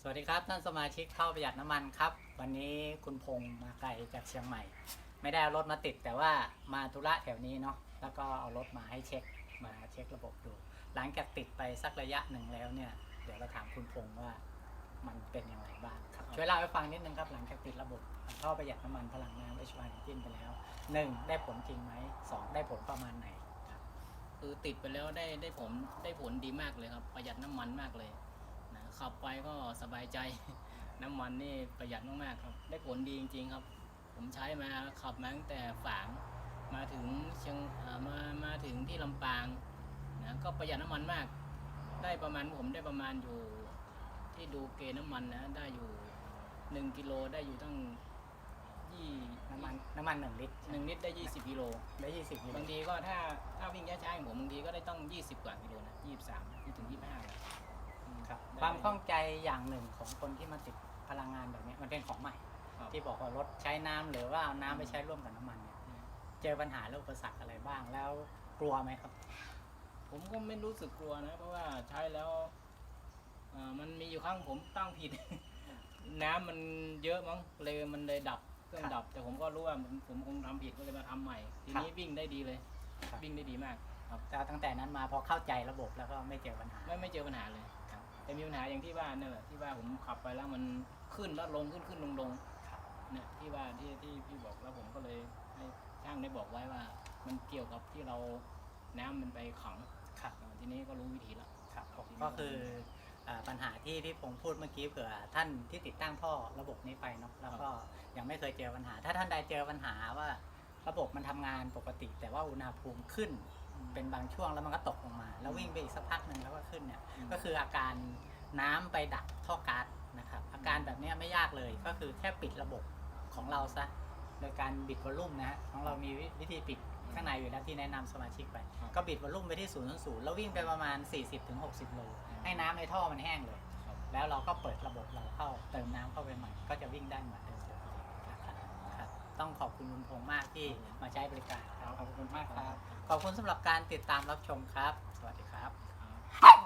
สวัสดีครับท่านสมาชิกเข้าประหยัดน้ำมันครับ วันนี้คุณพงษ์มาไกลจากเชียงใหม่ ไม่ได้เอารถมาติดแต่ว่ามาธุระแถวนี้เนาะแล้วก็เอารถมาให้เช็คมาเช็คระบบดู หลังจากติดไปสักระยะหนึ่งแล้วเนี่ย เดี๋ยวเราถามคุณพงษ์ว่ามันเป็นอย่างไรบ้างครับช่วยเล่าให้ฟังนิดนึงครับ หลังจากติดระบบท่อประหยัดน้ำมันพลังงาน H1 Engine ไปแล้วหนึ่งได้ผลจริงไหมสองได้ผลประมาณไหน คือติดไปแล้วได้ได้ผลได้ผลดีมากเลยครับ ประหยัดน้ำมันมากเลยนะขับไปก็สบายใจ น้ำมันนี่ประหยัดมากๆครับ ได้ผลดีจริง ๆ ครับ ผมใช้มาขับมาตั้งแต่ฝางมาถึงเชียงมามาถึงที่ลำปางนะก็ประหยัดน้ำมันมาก ได้ประมาณผมได้ประมาณอยู่ที่ดูเกณฑ์น้ำมันนะได้อยู่หนึ่งกิโลได้อยู่ตั้งยี่ น้ำมันน้ำมันหนึ่งลิตรหนึ่งลิตรได้ยี่สิบกิโลได้ยี่สิบกิโลบางทีก็ถ้าถ้าวิ่งช้าๆอย่างผมบางทีก็ได้ต้อง 20 กว่ากิโลนะ23ถึง 25แล้วอืมครับ ได้ ความข้องใจอย่างหนึ่งของคนที่มาติดพลังงานแบบนี้มันเป็นของใหม่ ครับ ที่บอกว่ารถใช้น้ำหรือว่าเอาน้ำไปใช้ร่วมกับน้ำมันเนี่ยอืมเจอปัญหาและอุปสรรคอะไรบ้างแล้วกลัวไหมครับ ผมก็ไม่รู้สึกกลัวนะ เพราะว่าใช้แล้วเอ่อมันมีอยู่ครั้งผมตั้งผิด น้ำมันเยอะมั้งเลยมันเลยดับ เครื่องครับดับ แต่ผมก็รู้ว่าผมผมคงทำผิดก็เลยมาทำใหม่ ทีครับนี้วิ่งได้ดีเลย ครับ วิ่งได้ดีมากครับแต่ตั้งแต่นั้นมาพอเข้าใจระบบแล้วก็ไม่เจอปัญหา ไม่ไม่เจอปัญหาเลย ครับ แต่มีปัญหาอย่างที่ว่าเนี่ยแหละที่ว่าผมขับไปแล้วมันขึ้นแล้วลงขึ้นขึ้นลงลงครับ เนี่ยที่ว่าที่ที่พี่บอกแล้วผมก็เลยให้ช่างได้บอกไว้ว่า มันเกี่ยวกับที่เราน้ำมันไปขังครับ อ่าทีนี้ก็รู้วิธีแล้ว ครับผมก็คือเอ่อ ปัญหาที่พี่พงษ์พูดเมื่อกี้เผื่อท่านที่ติดตั้งท่อระบบนี้ไปเนาะแล้วก็ยังไม่เคยเจอปัญหา ถ้าท่านใดเจอปัญหาว่าระบบมันทำงานปกติ แต่ว่าอุณหภูมิขึ้นเป็นบางช่วงแล้วมันก็ตกลงมา แล้ววิ่งไปอีกสักพักหนึ่งแล้วก็ขึ้นเนี่ยอืมก็คืออาการน้ำไปดักท่อก๊าซนะครับอาการแบบเนี้ยไม่ยากเลยก็คือแค่ปิดระบบของเราซะโดยการบิดวอลลุ่มนะฮะของเรามีวิธีปิด ข้างในอยู่แล้วที่แนะนำสมาชิกไป ครับ ก็บิดวอลลุ่มไปที่0ูนย์ศูนย์แล้ววิ่งไปประมาณ 40-60 โล ให้น้ำในท่อมันแห้งเลย ครับแล้วเราก็เปิดระบบเราเข้าเติมน้ำเข้าไปใหม่ ก็จะวิ่งได้เหมือนเดิมนะครับครับต้องขอบคุณคุณพงษ์มากที่มาใช้บริการครับขอบคุณมากครับ ขอบคุณสำหรับการติดตามรับชมครับ สวัสดีครับ ครับ